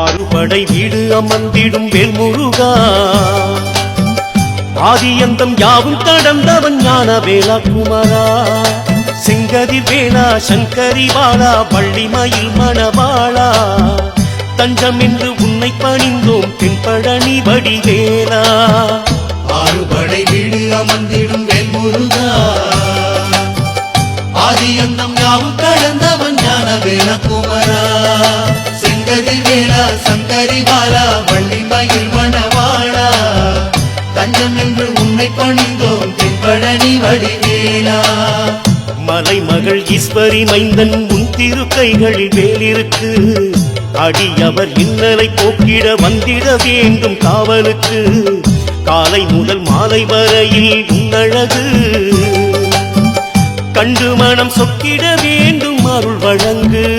ஆறுபடை வீடு அமர்ந்திடும் வேல்முருகா. ஆதியந்தம் யாவும் கடந்தவன் ஞான வேலா குமரா செங்கதி வேளா சங்கரி வாழா பள்ளிமயில் மணவாளா. தஞ்சம் என்று உன்னை பணிந்தோம் தென்பழனி வடிவேலா. ஆறுபடை வீடு அமர்ந்திடும் வேல்முருகா. ஆதியந்தம் யாவும் கடந்தவன் ஞான வேல குமரா செங்கதி வேலா சங்கரி பாலா வள்ளி மயில் மணவாளா. தஞ்சம் என்று உன்னை பணிந்தோம் தென்பழனி வடிவேலா. மலைமகள் ஈஸ்வரி மைந்தன் உன் திரு கைகளில் வேலிருக்கு. அடி அவர் இன்னலை போக்கிட வந்திட வேண்டும் காவலுக்கு. காலை முதல் மாலை வரையில் உன்னழகு. கண்டு மனம் சொக்கிட வேண்டும் அருள் வழங்கு.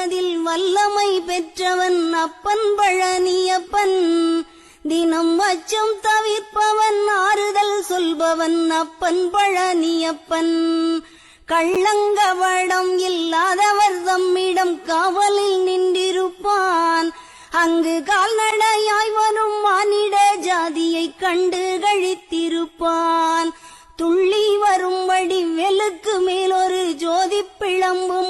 செய்வதில் வல்லமை பெற்றவன் அப்பன் பழனியப்பன். தினம் அச்சம் தவிர்ப்பவன் ஆறுதல் சொல்பவன் அப்பன் பழனியப்பன். கள்ளங்கவடம் இல்லாதவர் தம்மிடம் காவலில் நின்றிருப்பான். அங்கு கால்நடையாய் வரும் மானிட ஜாதியை கண்டு கழித்திருப்பான். துள்ளி வரும்படி வெளுக்கு மேலொரு ஜோதி பிளம்பும்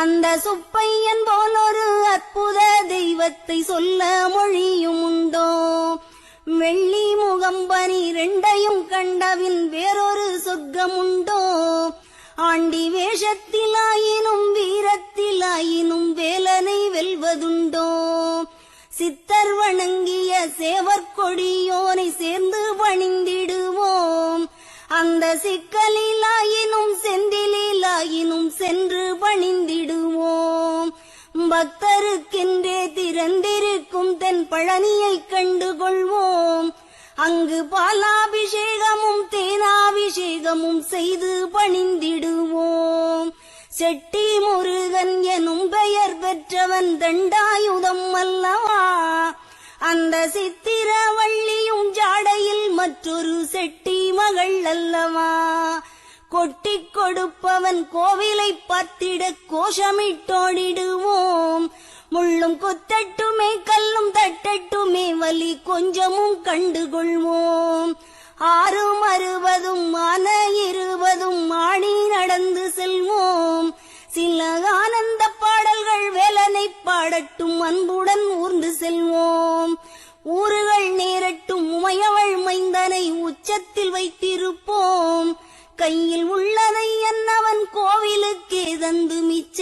அந்த சுப்பையன் போல் ஒரு அற்புத தெய்வத்தை சொல்ல மொழியும் உண்டோ? வெள்ளி முகம்பனி பனிரெண்டையும் கண்டவின் வேறொரு சொர்க்கம் உண்டோ? ஆண்டி வேஷத்திலாயினும் வீரத்திலாயினும் வேலனை வெல்வதுண்டோ? சித்தர் வணங்கிய சேவர் கொடியோனை சேர்ந்து பணிந்திடுவோம் அந்த சிக்கலிலாயினும் செந்திலாயினும் சென்று பணிந்திடு பக்தருக்கென்றே திறந்திருக்கும் தென் பழனியை கண்டுகொள்வோம். அங்கு பாலாபிஷேகமும் தேனாபிஷேகமும் செய்து பணிந்திடுவோம். செட்டி முருகன் எனும் பெயர் பெற்றவன் தண்டாயுதம் அல்லவா? அந்த சித்திரவள்ளியும் ஜாடையில் மற்றொரு செட்டி மகள் அல்லவா? கொட்டிக் கொடுப்பவன் கோவிலை பத்திட கோஷமிட்டோடிடுவோம். முள்ளும் கொத்தட்டுமே கல்லும் தட்டட்டுமே வலி கொஞ்சமும் கண்டுகொள்வோம். ஆறும் அறுபதும் மன இருபதும் மாடி நடந்து செல்வோம். சில ஆனந்த பாடல்கள் வேலனை பாடட்டும் அன்புடன் ஊர்ந்து செல்வோம். ஊறுகள் நேரட்டும் உமையவள் மைந்தனை உச்சத்தில் வைத்திருப்போம். கையில் உள்ளதை என்னவன் கோவிலுக்கே தந்து மிச்ச